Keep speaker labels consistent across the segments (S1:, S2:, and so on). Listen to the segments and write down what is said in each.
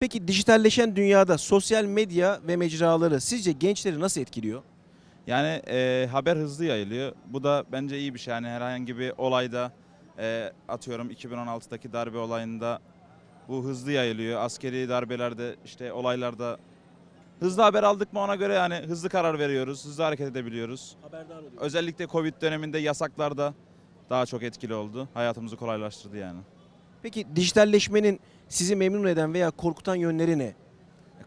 S1: Peki dijitalleşen dünyada sosyal medya ve mecraları sizce gençleri nasıl etkiliyor?
S2: Yani e, haber hızlı yayılıyor. Bu da bence iyi bir şey. Yani herhangi bir olayda e, atıyorum 2016'daki darbe olayında bu hızlı yayılıyor. Askeri darbelerde işte olaylarda hızlı haber aldık mı ona göre yani hızlı karar veriyoruz. Hızlı hareket edebiliyoruz.
S1: Haberdar oluyor.
S2: Özellikle Covid döneminde yasaklarda daha çok etkili oldu. Hayatımızı kolaylaştırdı yani.
S1: Peki dijitalleşmenin sizi memnun eden veya korkutan yönleri ne?
S2: E,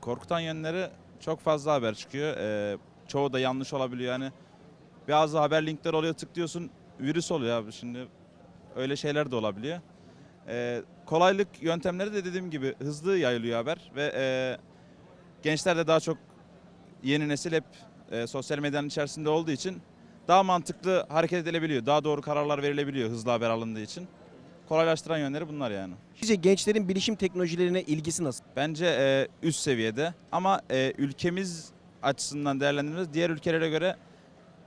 S2: Korkutan yönleri çok fazla haber çıkıyor. E, çoğu da yanlış olabiliyor. Yani bazı haber linkler oluyor tıklıyorsun virüs oluyor abi şimdi. Öyle şeyler de olabiliyor. E, kolaylık yöntemleri de dediğim gibi hızlı yayılıyor haber ve e, gençler de daha çok yeni nesil hep e, sosyal medyanın içerisinde olduğu için daha mantıklı hareket edilebiliyor. Daha doğru kararlar verilebiliyor hızlı haber alındığı için. Kolaylaştıran yönleri bunlar yani.
S1: Sizce gençlerin bilişim teknolojilerine ilgisi nasıl?
S2: Bence e, üst seviyede ama e, ülkemiz açısından değerlendirdiğimizde diğer ülkelere göre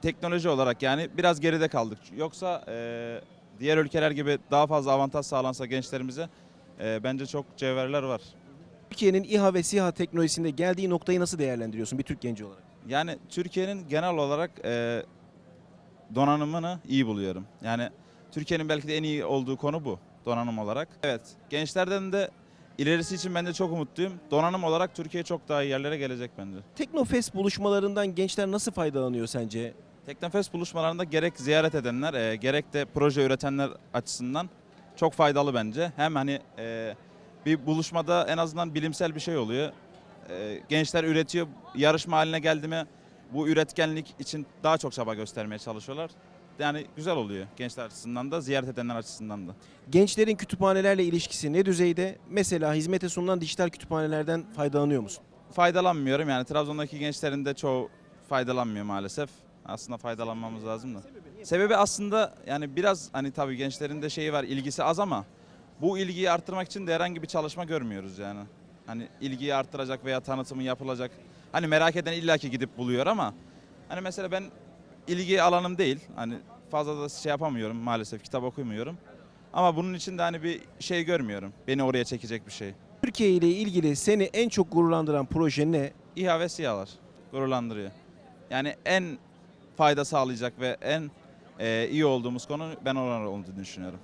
S2: teknoloji olarak yani biraz geride kaldık. Yoksa e, diğer ülkeler gibi daha fazla avantaj sağlansa gençlerimize e, bence çok cevherler var.
S1: Türkiye'nin İHA ve SİHA teknolojisinde geldiği noktayı nasıl değerlendiriyorsun bir Türk genci olarak?
S2: Yani Türkiye'nin genel olarak e, donanımını iyi buluyorum. Yani Türkiye'nin belki de en iyi olduğu konu bu donanım olarak. Evet gençlerden de ilerisi için ben de çok umutluyum. Donanım olarak Türkiye çok daha iyi yerlere gelecek bence.
S1: Teknofest buluşmalarından gençler nasıl faydalanıyor sence?
S2: Teknofest buluşmalarında gerek ziyaret edenler e, gerek de proje üretenler açısından çok faydalı bence. Hem hani e, bir buluşmada en azından bilimsel bir şey oluyor. E, gençler üretiyor, yarışma haline geldi mi bu üretkenlik için daha çok çaba göstermeye çalışıyorlar. Yani güzel oluyor gençler açısından da ziyaret edenler açısından da.
S1: Gençlerin kütüphanelerle ilişkisi ne düzeyde? Mesela hizmete sunulan dijital kütüphanelerden faydalanıyor musun?
S2: Faydalanmıyorum yani Trabzon'daki gençlerin de çoğu faydalanmıyor maalesef. Aslında faydalanmamız lazım da. Sebebi aslında yani biraz hani tabii gençlerin de şeyi var ilgisi az ama bu ilgiyi arttırmak için de herhangi bir çalışma görmüyoruz yani. Hani ilgiyi arttıracak veya tanıtımı yapılacak. Hani merak eden illaki gidip buluyor ama hani mesela ben ilgi alanım değil. Hani fazla da şey yapamıyorum maalesef kitap okumuyorum. Ama bunun için de hani bir şey görmüyorum. Beni oraya çekecek bir şey.
S1: Türkiye ile ilgili seni en çok gururlandıran proje ne?
S2: İHA ve SİHA'lar gururlandırıyor. Yani en fayda sağlayacak ve en e, iyi olduğumuz konu ben oralar olduğunu düşünüyorum.